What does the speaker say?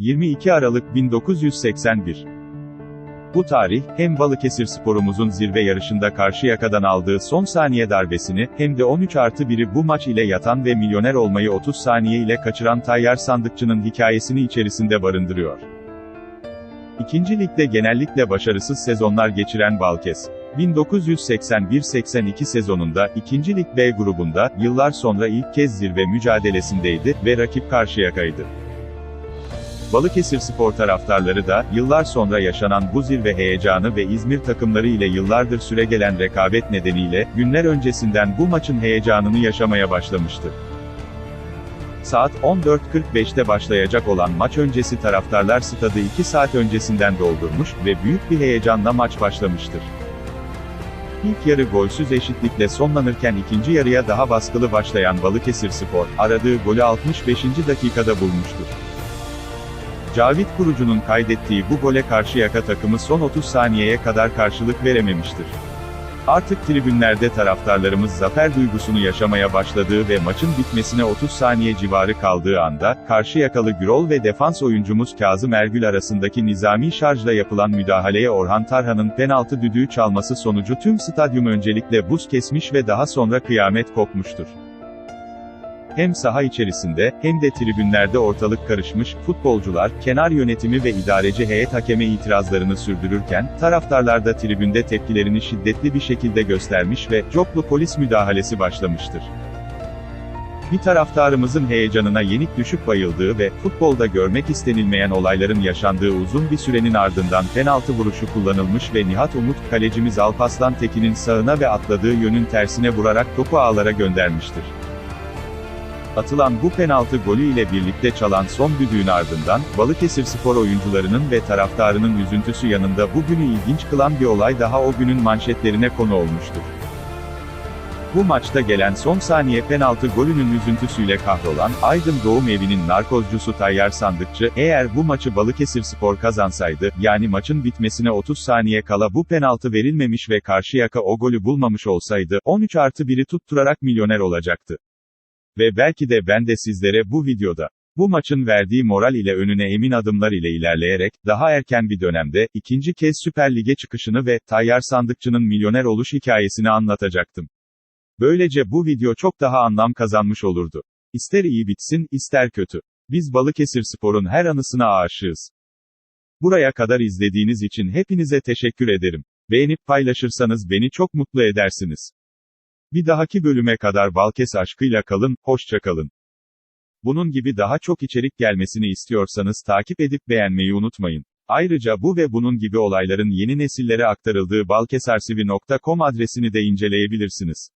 22 Aralık 1981 Bu tarih, hem Balıkesir sporumuzun zirve yarışında Karşıyaka'dan aldığı son saniye darbesini, hem de 13 artı 1'i bu maç ile yatan ve milyoner olmayı 30 saniye ile kaçıran Tayyar Sandıkçı'nın hikayesini içerisinde barındırıyor. İkinci ligde genellikle başarısız sezonlar geçiren Balkes, 1981-82 sezonunda, 2. Lig B grubunda, yıllar sonra ilk kez zirve mücadelesindeydi ve rakip Karşıyaka'ydı. Balıkesir spor taraftarları da, yıllar sonra yaşanan bu zirve heyecanı ve İzmir takımları ile yıllardır süregelen rekabet nedeniyle, günler öncesinden bu maçın heyecanını yaşamaya başlamıştı. Saat 14.45'te başlayacak olan maç öncesi taraftarlar stadı 2 saat öncesinden doldurmuş ve büyük bir heyecanla maç başlamıştır. İlk yarı golsüz eşitlikle sonlanırken ikinci yarıya daha baskılı başlayan Balıkesir Spor, aradığı golü 65. dakikada bulmuştur. Cavit Kurucu'nun kaydettiği bu gole Karşıyaka takımı son 30 saniyeye kadar karşılık verememiştir. Artık tribünlerde taraftarlarımız zafer duygusunu yaşamaya başladığı ve maçın bitmesine 30 saniye civarı kaldığı anda, Karşıyakalı Gürol ve defans oyuncumuz Kazım Ergül arasındaki nizami şarjla yapılan müdahaleye Orhan Tarhan'ın penaltı düdüğü çalması sonucu tüm stadyum öncelikle buz kesmiş ve daha sonra kıyamet kopmuştur. Hem saha içerisinde, hem de tribünlerde ortalık karışmış, futbolcular, kenar yönetimi ve idareci heyet hakeme itirazlarını sürdürürken, taraftarlar da tribünde tepkilerini şiddetli bir şekilde göstermiş ve, coplu polis müdahalesi başlamıştır. Bir taraftarımızın heyecanına yenik düşüp bayıldığı ve, futbolda görmek istenilmeyen olayların yaşandığı uzun bir sürenin ardından penaltı vuruşu kullanılmış ve Nihat Umut, kalecimiz Alpaslan Tekin'in sağına ve atladığı yönün tersine vurarak topu ağlara göndermiştir. Atılan bu penaltı golü ile birlikte çalan son düdüğün ardından, Balıkesir spor oyuncularının ve taraftarının üzüntüsü yanında bugünü ilginç kılan bir olay daha o günün manşetlerine konu olmuştur. Bu maçta gelen son saniye penaltı golünün üzüntüsüyle kahrolan, Aydın Doğum Evi'nin narkozcusu Tayyar Sandıkçı, eğer bu maçı Balıkesir Spor kazansaydı, yani maçın bitmesine 30 saniye kala bu penaltı verilmemiş ve Karşıyaka o golü bulmamış olsaydı, 13 artı 1'i tutturarak milyoner olacaktı. Ve belki de ben de sizlere bu videoda, bu maçın verdiği moral ile önüne emin adımlar ile ilerleyerek, daha erken bir dönemde, ikinci kez Süper Lig'e çıkışını ve, Tayyar Sandıkçı'nın milyoner oluş hikayesini anlatacaktım. Böylece bu video çok daha anlam kazanmış olurdu. İster iyi bitsin, ister kötü. Biz Balıkesir Spor'un her anısına aşığız. Buraya kadar izlediğiniz için hepinize teşekkür ederim. Beğenip paylaşırsanız beni çok mutlu edersiniz. Bir dahaki bölüme kadar Balkes aşkıyla kalın, hoşça kalın. Bunun gibi daha çok içerik gelmesini istiyorsanız takip edip beğenmeyi unutmayın. Ayrıca bu ve bunun gibi olayların yeni nesillere aktarıldığı balkesarsivi.com adresini de inceleyebilirsiniz.